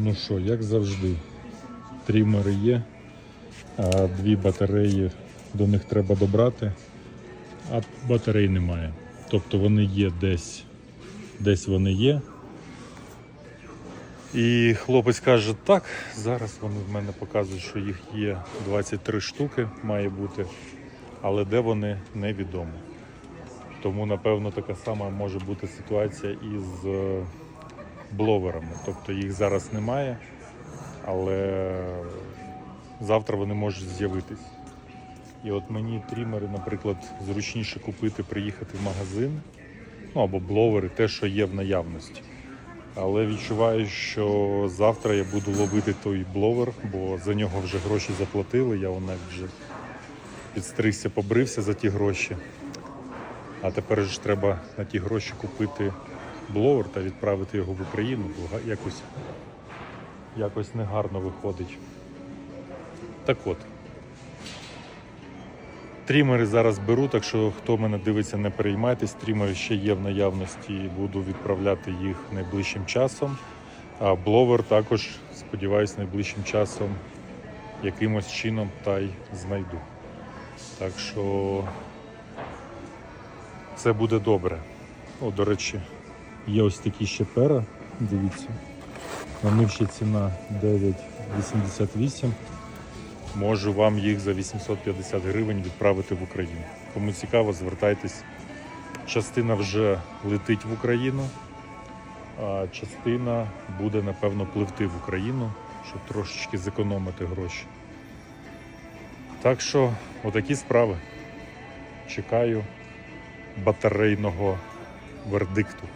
Ну що, як завжди, трімери є, а дві батареї до них треба добрати, а батарей немає. Тобто вони є десь, десь вони є. І хлопець каже, так, зараз вони в мене показують, що їх є 23 штуки, має бути, але де вони невідомо. Тому, напевно, така сама може бути ситуація із е, бловерами. Тобто їх зараз немає, але завтра вони можуть з'явитись. І от мені трімери, наприклад, зручніше купити, приїхати в магазин, ну або бловери, те, що є в наявності. Але відчуваю, що завтра я буду ловити той бловер, бо за нього вже гроші заплатили. Я вона вже підстригся, побрився за ті гроші. А тепер ж треба на ті гроші купити бловер та відправити його в Україну, бо якось, якось негарно виходить. Так от. Трімери зараз беру, так що хто мене дивиться, не переймайтесь. Трімери ще є в наявності, і буду відправляти їх найближчим часом. А бловер також, сподіваюся, найближчим часом якимось чином та й знайду. Так що це буде добре. О, до речі, є ось такі ще пера, дивіться. На них ще ціна 9,88. Можу вам їх за 850 гривень відправити в Україну. Кому цікаво, звертайтесь. Частина вже летить в Україну, а частина буде, напевно, пливти в Україну, щоб трошечки зекономити гроші. Так що, отакі справи. Чекаю батарейного вердикту.